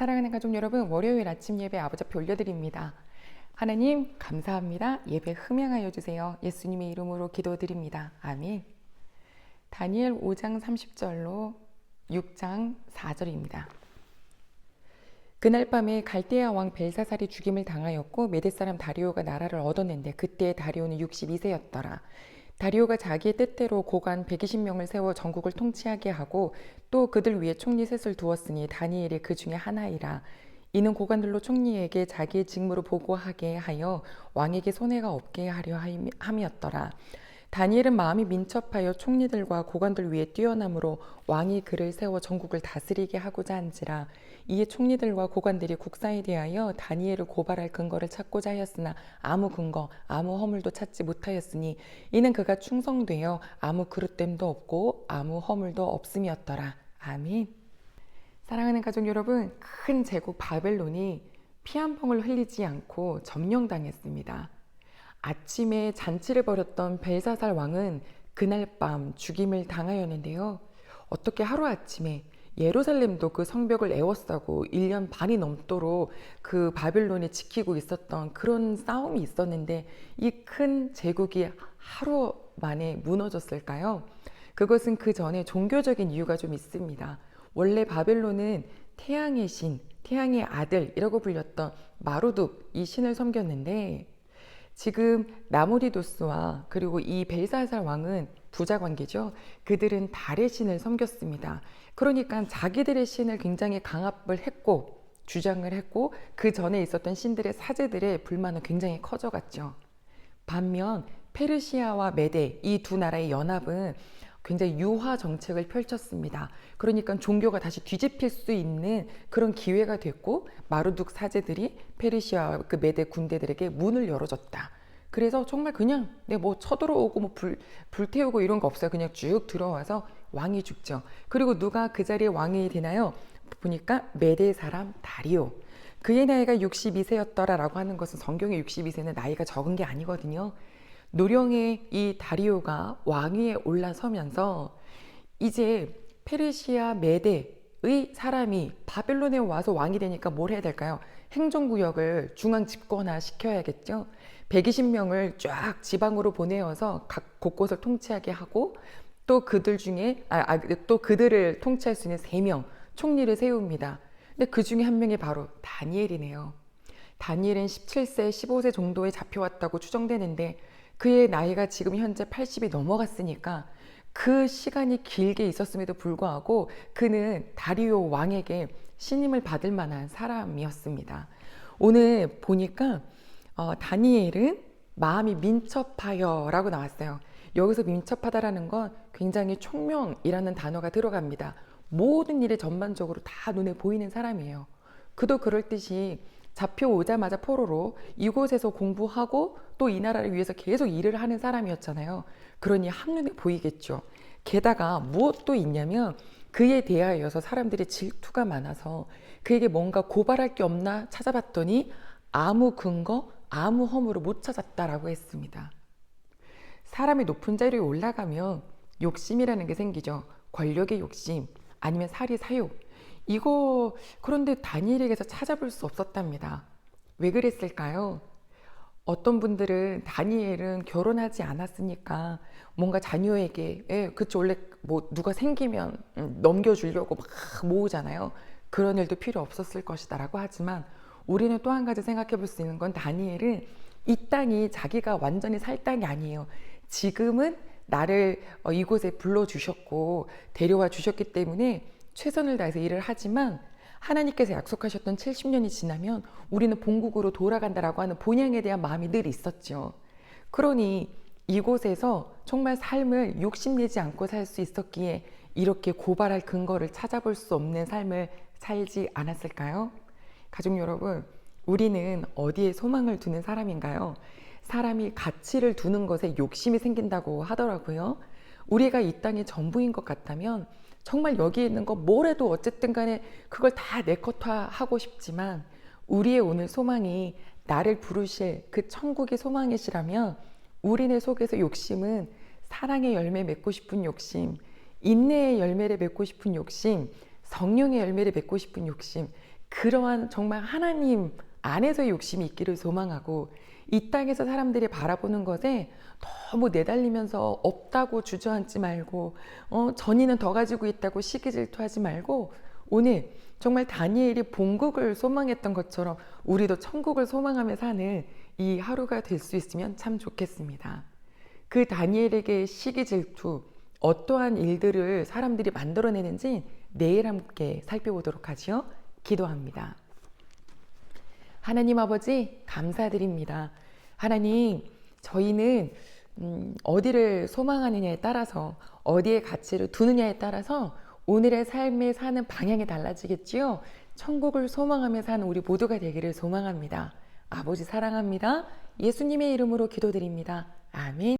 사랑하는 가족 여러분, 월요일 아침 예배 아버지 앞에 올려드립니다. 하나님, 감사합니다. 예배 흠양하여 주세요. 예수님의 이름으로 기도드립니다. 아멘. 다니엘 5장 30절로 6장 4절입니다. 그날 밤에 갈대아 왕 벨사살이 죽임을 당하였고 메대 사람 다리오가 나라를 얻었는데 그때 다리오는 62세였더라. 다리오가 자기의 뜻대로 고관 120명을 세워 전국을 통치하게 하고 또 그들 위에 총리 셋을 두었으니 다니엘이 그 중에 하나이라. 이는 고관들로 총리에게 자기의 직무를 보고하게 하여 왕에게 손해가 없게 하려 함이- 함이었더라. 다니엘은 마음이 민첩하여 총리들과 고관들 위에 뛰어남으로 왕이 그를 세워 전국을 다스리게 하고자 한지라 이에 총리들과 고관들이 국사에 대하여 다니엘을 고발할 근거를 찾고자 하였으나 아무 근거 아무 허물도 찾지 못하였으니 이는 그가 충성되어 아무 그릇됨도 없고 아무 허물도 없음이었더라 아멘 사랑하는 가족 여러분 큰 제국 바벨론이 피 한 방울 흘리지 않고 점령당했습니다. 아침에 잔치를 벌였던 벨사살 왕은 그날 밤 죽임을 당하였는데요. 어떻게 하루아침에 예루살렘도 그 성벽을 에워싸고 1년 반이 넘도록 그 바빌론이 지키고 있었던 그런 싸움이 있었는데 이 큰 제국이 하루 만에 무너졌을까요? 그것은 그 전에 종교적인 이유가 좀 있습니다. 원래 바벨론은 태양의 신, 태양의 아들이라고 불렸던 마루둑 이 신을 섬겼는데 지금 나무리도스와 그리고 이 벨사살 왕은 부자 관계죠. 그들은 달의 신을 섬겼습니다. 그러니까 자기들의 신을 굉장히 강압을 했고 주장을 했고 그 전에 있었던 신들의 사제들의 불만은 굉장히 커져갔죠. 반면 페르시아와 메데 이 두 나라의 연합은 굉장히 유화 정책을 펼쳤습니다. 그러니까 종교가 다시 뒤집힐 수 있는 그런 기회가 됐고 마루둑 사제들이 페르시아 그 메데 군대들에게 문을 열어줬다. 그래서 정말 그냥 네, 뭐 쳐들어오고 뭐 불, 불태우고 이런 거 없어요. 그냥 쭉 들어와서 왕이 죽죠. 그리고 누가 그 자리에 왕이 되나요? 보니까 메데 사람 다리오. 그의 나이가 62세였더라라고 하는 것은 성경의 62세는 나이가 적은 게 아니거든요. 노령의 이 다리오가 왕위에 올라서면서 이제 페르시아 메데의 사람이 바벨론에 와서 왕이 되니까 뭘 해야 될까요? 행정구역을 중앙 집권화 시켜야겠죠. 120명을 쫙 지방으로 보내어서 각 곳곳을 통치하게 하고 또 그들 중에 아, 아, 또 그들을 통치할 수 있는 3명 총리를 세웁니다. 근데 그 중에 한 명이 바로 다니엘이네요. 다니엘은 17세, 15세 정도에 잡혀왔다고 추정되는데 그의 나이가 지금 현재 80이 넘어갔으니까 그 시간이 길게 있었음에도 불구하고 그는 다리오 왕에게 신임을 받을 만한 사람이었습니다. 오늘 보니까 어, 다니엘은 마음이 민첩하여라고 나왔어요. 여기서 민첩하다라는 건 굉장히 총명이라는 단어가 들어갑니다. 모든 일에 전반적으로 다 눈에 보이는 사람이에요. 그도 그럴 듯이 잡혀오자마자 포로로 이곳에서 공부하고 또 이 나라를 위해서 계속 일을 하는 사람이었잖아요. 그러니 한눈에 보이겠죠. 게다가 무엇도 있냐면 그에 대하여서 사람들이 질투가 많아서 그에게 뭔가 고발할 게 없나 찾아봤더니 아무 근거, 아무 허물을 못 찾았다라고 했습니다. 사람이 높은 자리에 올라가면 욕심이라는 게 생기죠. 권력의 욕심, 아니면 사리 사욕. 이거 그런데 다니엘에게서 찾아볼 수 없었답니다. 왜 그랬을까요? 어떤 분들은 다니엘은 결혼하지 않았으니까 뭔가 자녀에게 예, 그쵸 원래 뭐 누가 생기면 음, 넘겨주려고 막 모으잖아요. 그런 일도 필요 없었을 것이다라고 하지만 우리는 또 한 가지 생각해 볼 수 있는 건 다니엘은 이 땅이 자기가 완전히 살 땅이 아니에요. 지금은 나를 어, 이곳에 불러 주셨고 데려와 주셨기 때문에 최선을 다해서 일을 하지만 하나님께서 약속하셨던 70년이 지나면 우리는 본국으로 돌아간다라고 하는 본향에 대한 마음이 늘 있었죠. 그러니 이곳에서 정말 삶을 욕심내지 않고 살 수 있었기에 이렇게 고발할 근거를 찾아볼 수 없는 삶을 살지 않았을까요? 가족 여러분, 우리는 어디에 소망을 두는 사람인가요? 사람이 가치를 두는 것에 욕심이 생긴다고 하더라고요. 우리가 이 땅의 전부인 것 같다면 정말 여기 있는 거 뭐래도 어쨌든 간에 그걸 다 내컷화하고 싶지만 우리의 오늘 소망이 나를 부르실 그 천국의 소망이시라면 우리네 속에서 욕심은 사랑의 열매 맺고 싶은 욕심, 인내의 열매를 맺고 싶은 욕심, 성령의 열매를 맺고 싶은 욕심, 그러한 정말 하나님 안에서의 욕심이 있기를 소망하고 이 땅에서 사람들이 바라보는 것에 너무 내달리면서 없다고 주저앉지 말고 어, 전이는 더 가지고 있다고 시기 질투하지 말고 오늘 정말 다니엘이 본국을 소망했던 것처럼 우리도 천국을 소망하며 사는 이 하루가 될 수 있으면 참 좋겠습니다. 그 다니엘에게 시기 질투 어떠한 일들을 사람들이 만들어내는지 내일 함께 살펴보도록 하지요. 기도합니다. 하나님 아버지 감사드립니다. 하나님 저희는 음, 어디를 소망하느냐에 따라서 어디에 가치를 두느냐에 따라서 오늘의 삶에 사는 방향이 달라지겠지요. 천국을 소망하며 사는 우리 모두가 되기를 소망합니다. 아버지 사랑합니다. 예수님의 이름으로 기도드립니다. 아멘.